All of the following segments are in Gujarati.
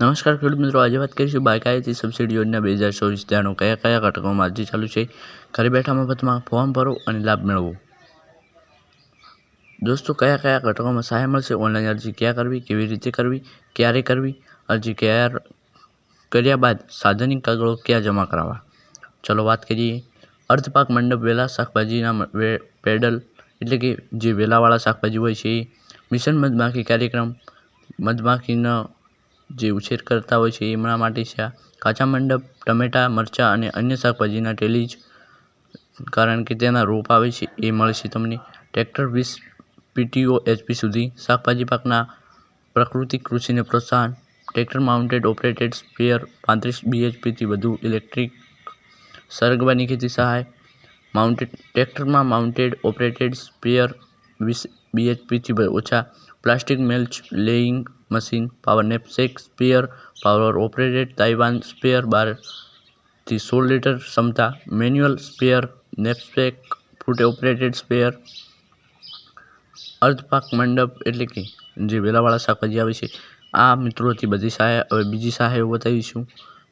નમસ્કાર ખેડૂત મિત્રો, આજે વાત કરીશું બાગાયતી સબસિડી યોજના બે હજાર ચોવીસ, ત્યાંનું કયા કયા ઘટકોમાં અરજી ચાલુ છે? ઘરે બેઠા મફતમાં ફોર્મ ભરો અને લાભ મેળવો. દોસ્તો, કયા કયા ઘટકોમાં સહાય મળશે? ઓનલાઈન અરજી ક્યાં કરવી? કેવી રીતે કરવી? ક્યારે કરવી? અરજી ક્યાં કર્યા બાદ સાધનિક કાગળો ક્યાં જમા કરાવવા? ચલો વાત કરીએ. અર્ધપાક મંડપ વેલા શાકભાજીના પેડલ એટલે કે જે વેલાવાળા શાકભાજી હોય છે એ મિશન મધમાખી કાર્યક્રમ, મધમાખીનો જે ઉછેર કરતા હોય છે એમના માટે છે આ. કાચા મંડપ, ટમેટાં, મરચાં અને અન્ય શાકભાજીના ટેલીજ, કારણ કે તેના રોપ આવે છે, એ મળશે તમને. ટ્રેક્ટર વીસ પીટીઓ એચપી સુધી, શાકભાજી પાકના પ્રાકૃતિક કૃષિને પ્રોત્સાહન. ટ્રેક્ટર માઉન્ટેડ ઓપરેટેડ સ્પ્રેયર પાંત્રીસ બીએચપીથી વધુ ઇલેક્ટ્રિક સરગવાની ખેતી સહાય. માઉન્ટેડ, ટ્રેક્ટરમાં માઉન્ટેડ ઓપરેટેડ સ્પ્રેયર વીસ બીએચપીથી ઓછા. Plastic mulch laying machine power knapsack sprayer power operated Taiwan sprayer બારથી સોળ લીટર ક્ષમતા manual sprayer knapsack foot operated sprayer અર્ધપાક મંડપ એટલે કે જે વેલાવાળા શાકભાજી આવે છે, આ મિત્રોથી બધી સહાય, હવે બીજી સહાયો બતાવીશું.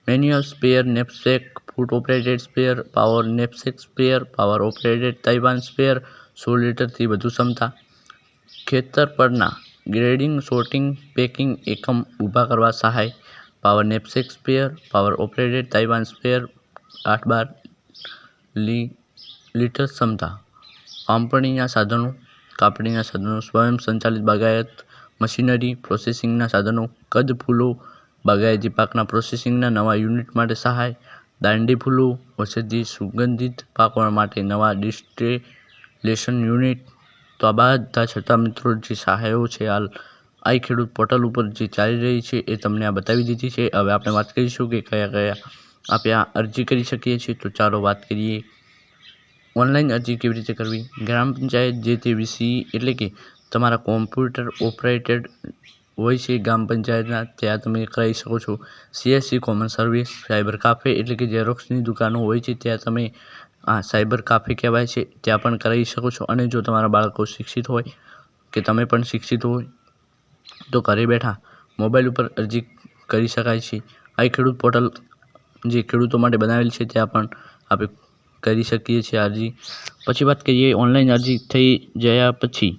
Manual sprayer knapsack foot operated sprayer power knapsack sprayer power operated Taiwan sprayer સોળ લીટરથી વધુ ક્ષમતા ખેતર પરના ગ્રેડિંગ, સોર્ટિંગ, પેકિંગ, એકમ ઊભા કરવા સહાય, power knapsack sprayer, power operated Taiwan sprayer, આઠ બાર લી, લીટર ક્ષમતા કાપણીના સાધનો કાપણીના સાધનો, સ્વયં સંચાલિત બાગાયત મશીનરી, પ્રોસેસિંગના સાધનો, કદ ફૂલો, બાગાયતી પાકના પ્રોસેસિંગના નવા યુનિટ માટે સહાય, દાંડી ફૂલો ઔષધિ સુગંધિત પાકો માટે નવા ડિસ્ટિલેશન યુનિટ તો આ બધા છતાં મિત્રો જે સહાયો છે, હાલ આઈ ખેડૂત પોર્ટલ ઉપર જે ચાલી રહી છે, એ તમને આ બતાવી દીધી છે. હવે આપણે વાત કરીશું કે કયા કયા આપણે આ અરજી કરી શકીએ છીએ. તો ચાલો વાત કરીએ ઓનલાઈન અરજી કેવી રીતે કરવી? ગ્રામ પંચાયત જે તે વીસી એટલે કે તમારા કોમ્પ્યુટર ઓપરેટેડ હોય છે ગ્રામ પંચાયતના, ત્યાં તમે કરાવી શકો છો. CSC common service cyber cafe એટલે કે ઝેરોક્સની દુકાનો હોય છે, ત્યાં તમે આ સાયબર કાફે કહેવાય છે, ત્યાં પણ કરાવી શકો છો. અને જો તમારા બાળકો શિક્ષિત હોય કે તમે પણ શિક્ષિત હોય, તો ઘરે બેઠા મોબાઈલ ઉપર અરજી કરી શકાય છે. આ ખેડૂત પોર્ટલ જે ખેડૂતો માટે બનાવેલ છે, ત્યાં પણ આપણે કરી શકીએ છીએ અરજી. પછી વાત કરીએ ઓનલાઈન અરજી થઈ ગયા પછી.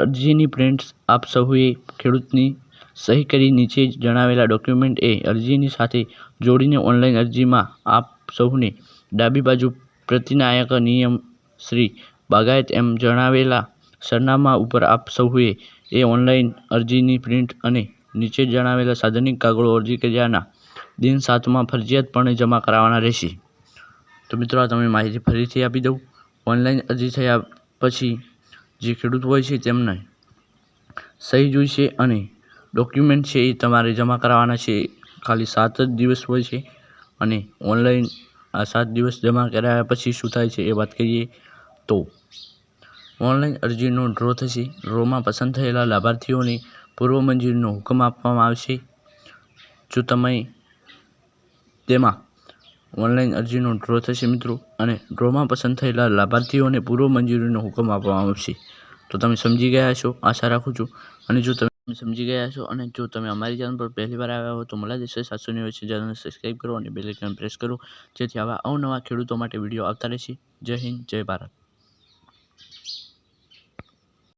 અરજીની પ્રિન્ટ આપ સૌએ ખેડૂતની સહી કરી નીચે જણાવેલા ડોક્યુમેન્ટ એ અરજીની સાથે જોડીને ઓનલાઈન અરજીમાં આપ સૌને ડાબી બાજુ પ્રતિનાયક નિયમ શ્રી બાગાયત એમ જણાવેલા સરનામા ઉપર આપ સૌએ એ ઓનલાઈન અરજીની પ્રિન્ટ અને નીચે જણાવેલા સાધનિક કાગળો અરજી કર્યાના દિન સાતમાં ફરજિયાતપણે જમા કરાવવાના રહેશે. તો મિત્રો, આ તમે માહિતી ફરીથી આપી દઉં. ઓનલાઈન અરજી થયા પછી જે ખેડૂત હોય છે તેમને સહી જોઈશે અને ડોક્યુમેન્ટ છે એ તમારે જમા કરાવવાના છે. ખાલી સાત જ દિવસ હોય છે અને ઓનલાઈન આ સાત દિવસ જમા કરાયા પછી શું થાય છે એ વાત કરીએ તો ઓનલાઈન અરજીનો ડ્રો થશે. ડ્રોમાં પસંદ થયેલા લાભાર્થીઓને પૂર્વ મંજૂરીનો હુકમ આપવામાં આવશે. જો તમે તેમાં ઓનલાઈન અરજીનો ડ્રો થશે મિત્રો અને ડ્રોમાં પસંદ થયેલા લાભાર્થીઓને પૂર્વ મંજૂરીનો હુકમ આપવામાં આવશે, તો તમે સમજી ગયા છો આશા રાખું છું. અને જો તમે સમજી ગયા છો? અને જો તમે અમારી ચેનલ પર પહેલી વાર આવ્યા હો તો મળ્યા દેશે સાતસો નેવ્યાસી ચેનલને સબસ્ક્રાઈબ કરો અને બેલ આઇકન પ્રેસ કરો. જેથી આવા અવનવા ખેડૂતો માટે વીડિયો આવતા રહેશે. જય હિન્દ, જય ભારત.